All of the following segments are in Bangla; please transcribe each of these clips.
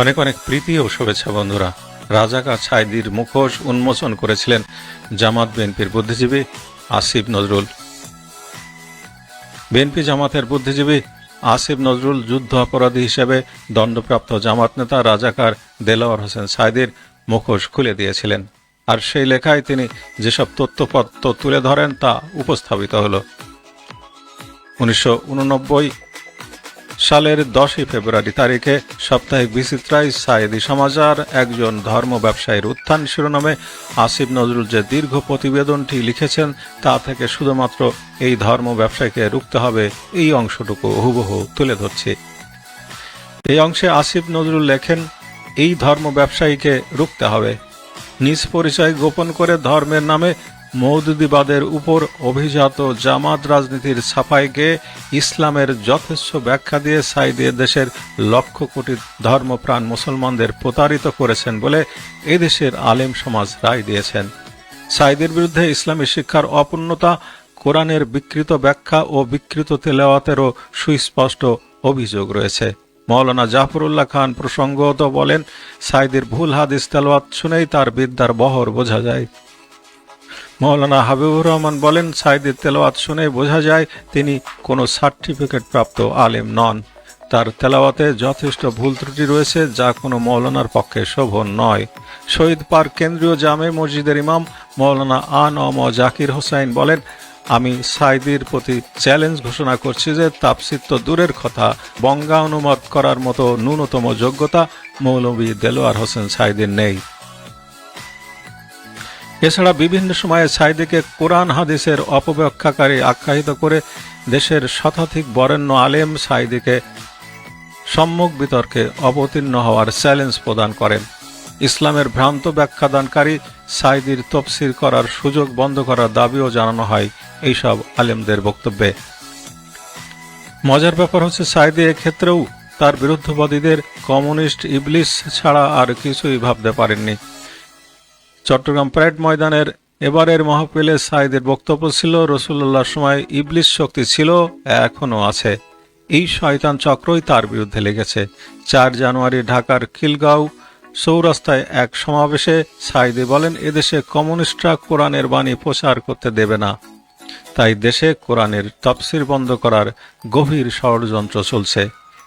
অনেক অনেক প্রীতি ও শুভেচ্ছা, বন্ধুরা। রাজাকা ছাইদির মুখোশ উন্মোচন করেছিলেন জামাত বিএনপির বুদ্ধিজীবী আসিফ নজরুল। বিএনপি জামাতের বুদ্ধিজীবী আসিফ নজরুল যুদ্ধ অপরাধী হিসেবে দণ্ডপ্রাপ্ত জামাত নেতা রাজাকার দেলাওয়ার হোসেন সাইদির মুখোশ খুলে দিয়েছিলেন। আর সেই লেখায় তিনি যেসব তথ্যপত্র তুলে ধরেন তা উপস্থাপিত হল। উনিশশো সালের দশই ফেব্রুয়ারি তারিখে সাপ্তাহিক বিচিত্রায় সায়েদি সমাজার একজন ধর্ম ব্যবসায়ীর উত্থান শিরোনামে আসিফ নজরুল যে দীর্ঘ প্রতিবেদনটি লিখেছেন, তা থেকে শুধুমাত্র এই ধর্ম ব্যবসায়ীকে রুখতে হবে, এই অংশটুকু হুবহু তুলে ধরছে। এই অংশে আসিফ নজরুল লেখেন, এই ধর্ম ব্যবসায়ীকে রুখতে হবে। নিজ পরিচয় গোপন করে ধর্মের নামে মৌদুদিবাদের উপর অভিজাত জামাত রাজনীতির ছাপাইকে ইসলামের যথেচ্ছ ব্যাখ্যা দিয়ে সাইদিয়ে দেশের লক্ষ কোটি ধর্মপ্রাণ মুসলমানদের প্রতারিত করেছেন বলে এদেশের আলেম সমাজ রায় দিয়েছেন। সাইদের বিরুদ্ধে ইসলামী শিক্ষার অপূর্ণতা, কোরআনের বিকৃত ব্যাখ্যা ও বিকৃত তেলাওয়াতেরও সুস্পষ্ট অভিযোগ রয়েছে। মৌলানা জাফরুল্লাহ খান প্রসঙ্গত বলেন সাইদের ভুল হাদিস তেলাওয়াত শুনেই তার বিদ্যার বহর বোঝা যায়। মৌলানা হাবিবুর রহমান বলেন সাইদের তেলাওয়াত শুনে বোঝা যায় তিনি কোনো সার্টিফিকেট প্রাপ্ত আলেম নন। তার তেলাওয়াতে যথেষ্ট ভুল ত্রুটি রয়েছে, যা কোনো মৌলানার পক্ষে শোভন নয়। শহীদ পার্ক কেন্দ্রীয় জামে মসজিদের ইমাম মৌলানা আন অম জাকির হোসাইন বলেন, আমি সাইদির প্রতি চ্যালেঞ্জ ঘোষণা করছি যে তাপসির তো দূরের কথা। বঙ্গা অনুমত করার মতো ন্যূনতম যোগ্যতা মৌলবী দেলোয়ার হোসেন সাইদির নেই। এছাড়া বিভিন্ন সময়ে সাইদিকে কোরআন হাদিসের অপব্যাখ্যাকারী আখ্যায়িত করে দেশের শতাধিক বরেণ্য আলেম সাইদিকে সম্মুখ বিতর্কে অবতীর্ণ হওয়ার চ্যালেঞ্জ প্রদান করেন। ইসলামের ভ্রান্ত ব্যাখ্যাদানকারী সাইদির তফসির করার সুযোগ বন্ধ করার দাবিও জানানো হয় এইসব আলেমদের বক্তব্যে। মজার ব্যাপার হচ্ছে সাইদি এক্ষেত্রেও তার বিরুদ্ধবাদীদের কমিউনিস্ট ইবলিস ছাড়া আর কিছুই ভাবতে পারেননি। চট্টগ্রাম প্যারেড ময়দানের এবারের মাহফিলে সাইদের বক্তব্য ছিল রসুল্লাহর সময় ইবলিস শক্তি ছিল এখনও আছে। এই শয়তান চক্রই তার বিরুদ্ধে লেগেছে। চার জানুয়ারি ঢাকার খিলগাঁও সৌরাস্তায় এক সমাবেশে সাইদি বলেন, এদেশে কমিউনিস্টরা কোরআনের বাণী প্রচার করতে দেবে না। তাই দেশে কোরআনের তফসির বন্ধ করার গভীর ষড়যন্ত্র চলছে।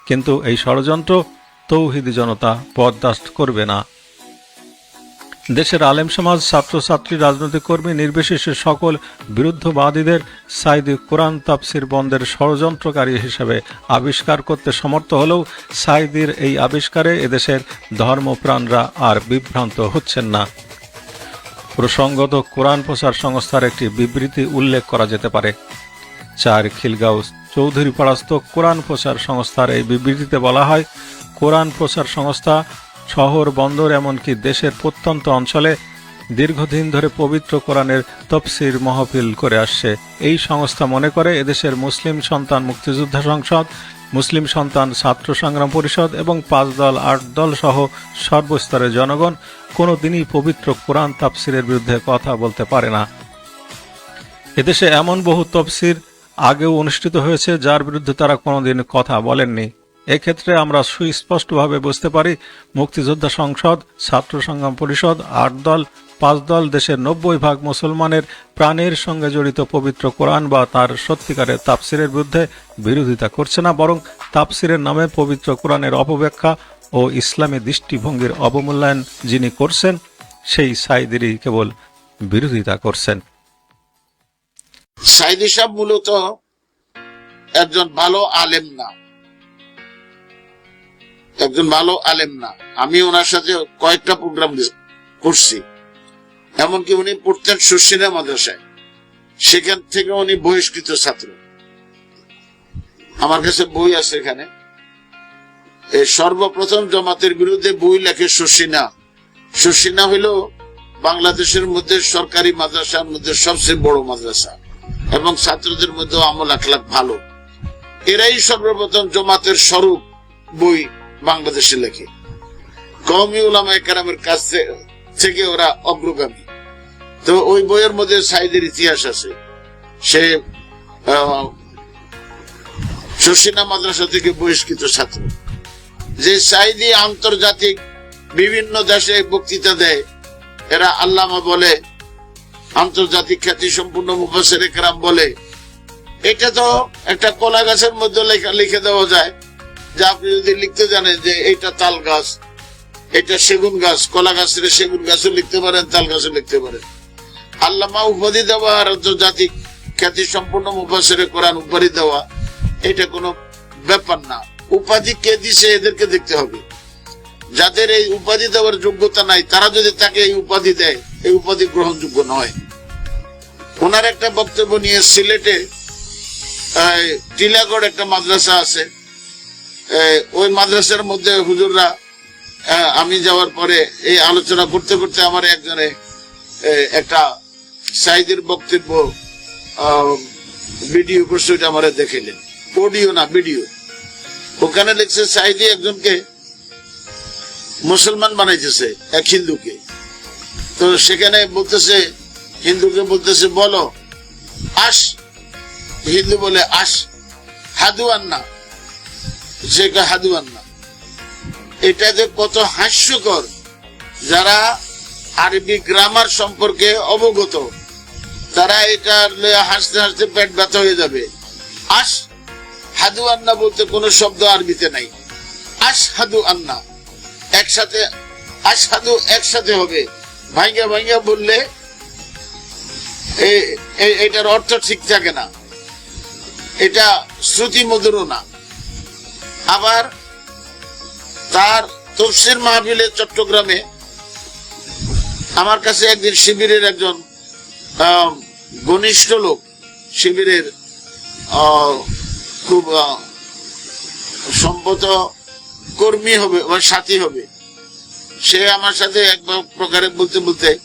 কিন্তু এই ষড়যন্ত্র তৌহিদি জনতা বরদাস্ত করবে না। দেশের আলেম সমাজ, ছাত্রছাত্রী, রাজনৈতিক কর্মী, নির্বিশেষে সকল বিরুদ্ধবাদীদের সাইদি কোরআন তাফসির বন্ধের ষড়যন্ত্রকারী হিসেবে আবিষ্কার করতে সমর্থ হলেও সাইদির এই আবিষ্কারে এদেশের ধর্মপ্রাণরা আর বিভ্রান্ত হচ্ছেন না। প্রসঙ্গত কোরআন প্রচার সংস্থার একটি বিবৃতি উল্লেখ করা যেতে পারে। চার খিলগাঁও চৌধুরী পরাস্ত কোরআন প্রচার সংস্থার এই বিবৃতিতে বলা হয়, কোরআন প্রচার সংস্থা শহর, বন্দর, এমনকি দেশের প্রত্যন্ত অঞ্চলে দীর্ঘদিন ধরে পবিত্র কোরআনের তফসির মহফিল করে আসছে। এই সংস্থা মনে করে, এদেশের মুসলিম সন্তান মুক্তিযোদ্ধা সংসদ, মুসলিম সন্তান ছাত্র সংগ্রাম পরিষদ এবং পাঁচ দল, আট দল সহ সর্বস্তরের জনগণ কোনো দিনই পবিত্র কোরআন তাফসিরের বিরুদ্ধে কথা বলতে পারে না। এদেশে এমন বহু তফসির আগেও অনুষ্ঠিত হয়েছে, যার বিরুদ্ধে তারা কোনোদিন কথা বলেননি। এক্ষেত্রে আমরা সুস্পষ্টভাবে বুঝতে পারি মুক্তিযোদ্ধা সংসদ, ছাত্র সংগ্রাম পরিষদ, আট দল, পাঁচ দল, দেশের নব্বই ভাগ মুসলমানের প্রাণের সঙ্গে জড়িত পবিত্র কোরআন বা তার সত্যিকারের তাপসিরের বিরুদ্ধে বিরোধিতা করছে না, বরং তাপসিরের নামে পবিত্র কোরআনের অপব্যাখ্যা ও ইসলামী দৃষ্টিভঙ্গির অবমূল্যায়ন যিনি করছেন, সেই সাইদেরই কেবল বিরোধিতা করছেন। সাইদি সাহেব মূলত একজন ভালো আলেম না। একজন ভালো আলেম না। আমি ওনার সাথে কয়েকটা প্রোগ্রাম করছি। এমনকি উনি পড়তেন সুশীলা মাদ্রাসায়। সেখান থেকে উনি বহিষ্কৃত ছাত্র। আমার কাছে বই আছে এখানে। সর্বপ্রথম জমাতের বিরুদ্ধে বই লেখে সুশীনা সুশীনা হইল বাংলাদেশের মধ্যে সরকারি মাদ্রাসার মধ্যে সবচেয়ে বড় মাদ্রাসা এবং ছাত্রদের মধ্যে আমল আখলাখ ভালো। এরাই সর্বপ্রথম জমাতের স্বরূপ বই বাংলাদেশে লেখে। কওমি উলামা একরামের কাছ থেকে ওরা অগ্রগামী। তো ওই বইয়ের মধ্যে সাইদের ইতিহাস আছে। সে শর্ষিনা মাদ্রাসা থেকে বহিষ্কৃত ছাত্র। যে সাইদি আন্তর্জাতিক বিভিন্ন দেশে বক্তৃতা দেয়, এরা আল্লামা বলে, আন্তর্জাতিক খ্যাতি সম্পূর্ণ মুফাসের একরাম বলে। এটা তো একটা কলা গাছের মধ্যে লিখে দেওয়া যায়। যে আপনি যদি লিখতে জানেন যে এটা তাল গাছ, এটা সেগুন গাছ, কলা গাছের সেগুন গাছও লিখতে পারেন, তাল গাছও লিখতে পারেন। আল্লামা উপাধি দেওয়া আর আন্তর্জাতিক খ্যাতি সম্পূর্ণ মুফাসের কোরআন উপাধি দেওয়া, এটা কোনো ব্যাপার না। উপাধি কে দিছে এদেরকে দেখতে হবে। যাদের এই উপাধি দেওয়ার যোগ্যতা নাই, তারা যদি তাকে এই উপাধি দেয়, এই উপাধি গ্রহণযোগ্য নয়। ওনার একটা বক্তব্য নিয়ে সিলেটে টিলাগড় একটা মাদ্রাসা আছে। ওই মাদ্রাসার মধ্যে হুজুররা আহ, আমি যাওয়ার পরে এই আলোচনা করতে করতে আমার একজনে একটা সাইদের বক্তব্য ভিডিও করছে ওইটা আমার দেখিলেন অডিও না ভিডিও। ওখানে লিখছে সাইদি একজনকে মুসলমান বানাইতেছে এক হিন্দুকে। তো সেখানে বলতেছে হিন্দুকে বলতেছে বলো আস। হিন্দু বলে আস। হাদু আন্না। সে কয় হাদু আন্না এটা যে কত হাস্যকর, যারা আরবি গ্রামার সম্পর্কে অবগত, তারা এটা হাসতে হাসতে পেট ব্যথা হয়ে যাবে। আস, হাদু আন্না বলতে কোনো শব্দ আরবিতে নাই। আস হাদু আন্না, একসাথে আসাদু একসাথে হবে। ভাইঙ্গা ভাইঙ্গা বললে এটার অর্থ ঠিক থাকে না। এটা শ্রুতি মধুরও না। আবার তার তফসির মাহফিলে চট্টগ্রামে আমার কাছে একদিন শিবিরের একজন ঘনিষ্ঠ লোক শিবিরের খুব সম্ভবত কর্মী হবে বা সাথী হবে। সে আমার সাথে এক প্রকারে বলতে বলতে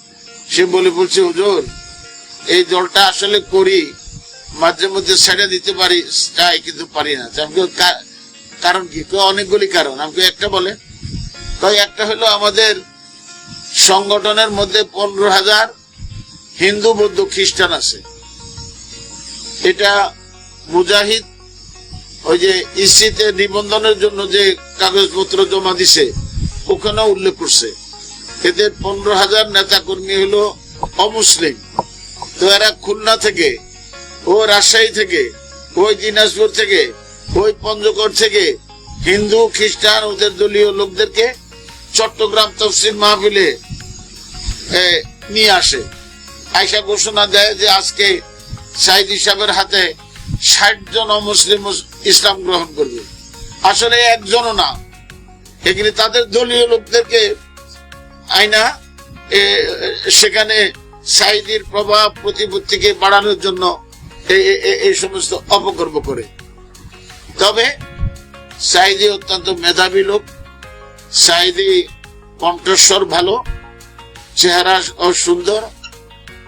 সে বলে বলছে হুজুর এই দলটা আসলে করি মাঝে মধ্যে ছেড়ে দিতে পারি চাই কিন্তু পারি না। তো আমি কই, "কা- কারণ কি? অনেকগুলি কারণ। আমাকে একটা বলে? কই একটা হলো আমাদের সংগঠনের মধ্যে পনেরো হাজার হিন্দু বৌদ্ধ খ্রিস্টান আছে। এটা মুজাহিদ ওই যে ইসিতে নিবন্ধনের জন্য যে কাগজপত্র জমা দিছে ওখানে উল্লেখ করছে। এদের পনেরো হাজার নেতা কর্মী হলো অমুসলিম। তো এরা খুলনা থেকে, ও রাজশাহী থেকে ওই দিনাজপুর থেকে ওই পঞ্চগড় থেকে হিন্দু খ্রিস্টান ওদের দলীয় লোকদেরকে চট্টগ্রাম তফসিল মাহফিলে নিয়ে আসে। আয়সা ঘোষণা দেয় যে আজকে সাইদ হিসাবের হাতে ষাট জন অমুসলিম ইসলাম গ্রহণ করবে। আসলে একজনও না। এখানে তাদের দলীয় লোকদেরকে আইনা এ, সেখানে সাইদির প্রভাব প্রতিপত্তিকে বাড়ানোর জন্য এই সমস্ত অপকর্ম করে। তবে সাইদি অত্যন্ত মেধাবী লোক, সাইদি কণ্ঠস্বর ভালো, চেহারা ও সুন্দর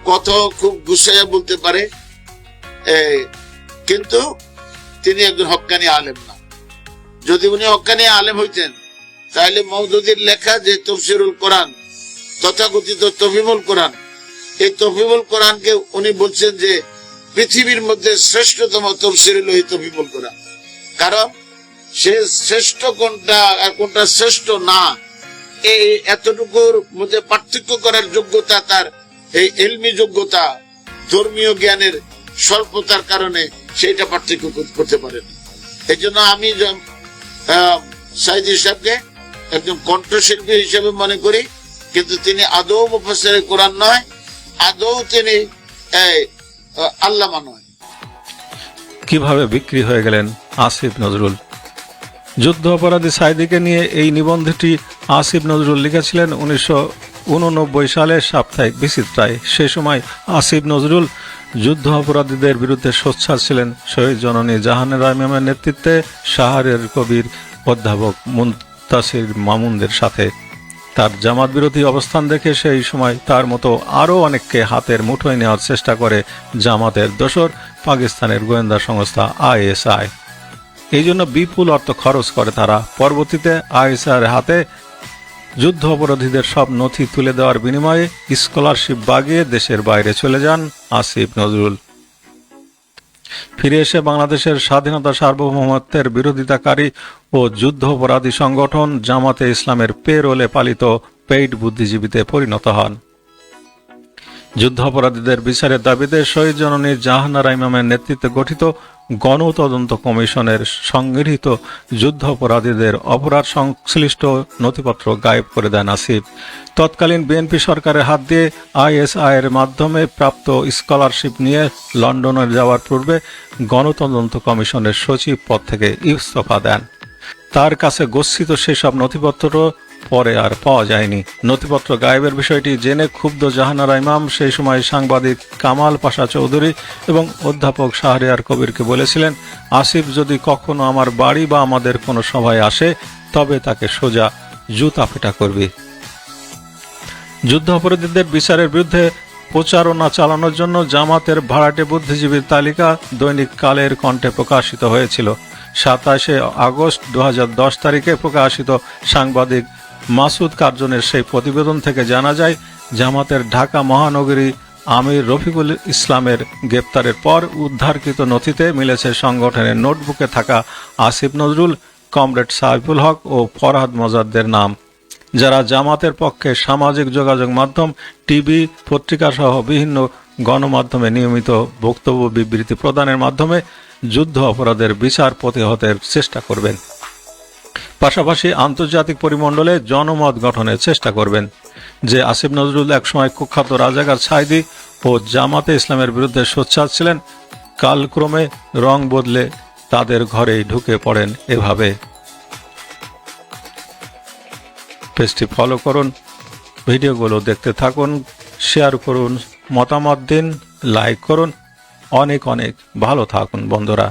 কত খুব গুছাইয়া বলতে পারে। কিন্তু তিনি একজন হক্কানি আলেম না। যদি উনি হক্কানি আলেম হইতেন, তাহলে মৌদুদির লেখা যে তফসিরুল কোরআন, তথাকথিত তফিমুল কোরআন, এই তফিমুল কোরআনকে উনি বলছেন যে পৃথিবীর মধ্যে শ্রেষ্ঠতম তফসির হলো এই তফিমুল কোরআন। কারণ সে শ্রেষ্ঠ কোনটা আর কোনটা শ্রেষ্ঠ না, এই এতটুকুর মধ্যে পার্থক্য করার যোগ্যতা তার, এই এলমি যোগ্যতা ধর্মীয় জ্ঞানের স্বল্পতার কারণে সেইটা পার্থক্য করতে পারেন। এই জন্য আমি সাইদি সাহেবকে একজন কণ্ঠশিল্পী হিসেবে মনে করি, কিন্তু তিনি আদৌ মুফাসের কোরআন নয়, আদৌ তিনি আল্লামা নয়। কীভাবে বিক্রি হয়ে গেলেন আসিফ নজরুল? যুদ্ধ অপরাধী সাইদিকে নিয়ে এই নিবন্ধটি আসিফ নজরুল লিখেছিলেন উনিশশো উননব্বই সালে সাপ্তাহিক বিচিত্রায়। সে সময় আসিফ নজরুল যুদ্ধ অপরাধীদের বিরুদ্ধে সোচ্চার ছিলেন শহীদ জননী জাহানের ইমামের নেতৃত্বে সাহারের কবির অধ্যাপক মুন্তাসির মামুনদের সাথে। তার জামাত বিরোধী অবস্থান দেখে সেই সময় তার মতো আরও অনেককে হাতের মুঠোয় নেওয়ার চেষ্টা করে জামাতের দোসর পাকিস্তানের গোয়েন্দা সংস্থা আইএসআই। এই জন্য বিপুল অর্থ খরচ করে তারা। পরবর্তীতে আইএসআই হাতে যুদ্ধ অপরাধীদের সব নথি তুলে দেওয়ার বিনিময়ে স্কলারশিপ বাগিয়ে দেশের বাইরে চলে যান আসিফ নজরুল। ফিরে এসে বাংলাদেশের স্বাধীনতা সার্বভৌমত্বের বিরোধিতাকারী ও যুদ্ধ অপরাধী সংগঠন জামাতে ইসলামের পেরোলে পালিত পেইড বুদ্ধিজীবীতে পরিণত হন। যুদ্ধাপরাধীদের বিচারের দাবিতে শহীদ জননী জাহানারা ইমামের নেতৃত্বে গঠিত গণতদন্ত কমিশনের সংগৃহীত যুদ্ধাপরাধীদের অপরাধ সংশ্লিষ্ট নথিপত্র গায়েব করে দেন আসিফ তৎকালীন বিএনপি সরকারের হাত দিয়ে আইএসআই এর মাধ্যমে প্রাপ্ত স্কলারশিপ নিয়ে লন্ডনে যাওয়ার পূর্বে গণতদন্ত কমিশনের সচিব পদ থেকে ইস্তফা দেন। তার কাছে গচ্ছিত সেসব নথিপত্র পরে আর পাওয়া যায়নি। নথিপত্র গায়েবের বিষয়টি জেনে ক্ষুব্ধ জাহানারা ইমাম সেই সময় সাংবাদিক কামাল পাশা চৌধুরী এবং অধ্যাপক শাহরিয়ার কবিরকে বলেছিলেন, আসিফ যদি কখনো আমার বাড়ি বা আমাদের কোনো সভায় আসে, তবে তাকে সোজা জুতা পেটা করবি। যুদ্ধ অপরাধীদের বিচারের বিরুদ্ধে প্রচারণা চালানোর জন্য জামাতের ভাড়াটে বুদ্ধিজীবীর তালিকা দৈনিক কালের কণ্ঠে প্রকাশিত হয়েছিল। সাতাশে আগস্ট দু হাজার দশ তারিখে প্রকাশিত সাংবাদিক মাসুদ কার্জনের সেই প্রতিবেদন থেকে জানা যায়, জামাতের ঢাকা মহানগরী আমির রফিকুল ইসলামের গ্রেপ্তারের পর উদ্ধারকৃত নথিতে মিলেছে সংগঠনের নোটবুকে থাকা আসিফ নজরুল, কমরেড সাইফুল হক ও ফরহাদ মজাদ্দের নাম। যারা জামাতের পক্ষে সামাজিক যোগাযোগ মাধ্যম, টিভি, পত্রিকা সহ বিভিন্ন গণমাধ্যমে নিয়মিত বক্তব্য বিবৃতি প্রদানের মাধ্যমে যুদ্ধ অপরাধের বিচার প্রতিহতের চেষ্টা করবেন। পাশাপাশি আন্তর্জাতিক পরিমণ্ডলে জনমত গঠনের চেষ্টা করবেন। যে আসিফ নজরুল একসময় কুখ্যাত রাজাকার ছাইদি ও জামাতে ইসলামের বিরুদ্ধে সোচ্চার ছিলেন কালক্রমে রং বদলে তাদের ঘরেই ঢুকে পড়েন এভাবে। পেজটি ফলো করুন, ভিডিওগুলো দেখতে থাকুন, শেয়ার করুন, মতামত দিন, লাইক করুন। অনেক অনেক ভালো থাকুন বন্ধুরা।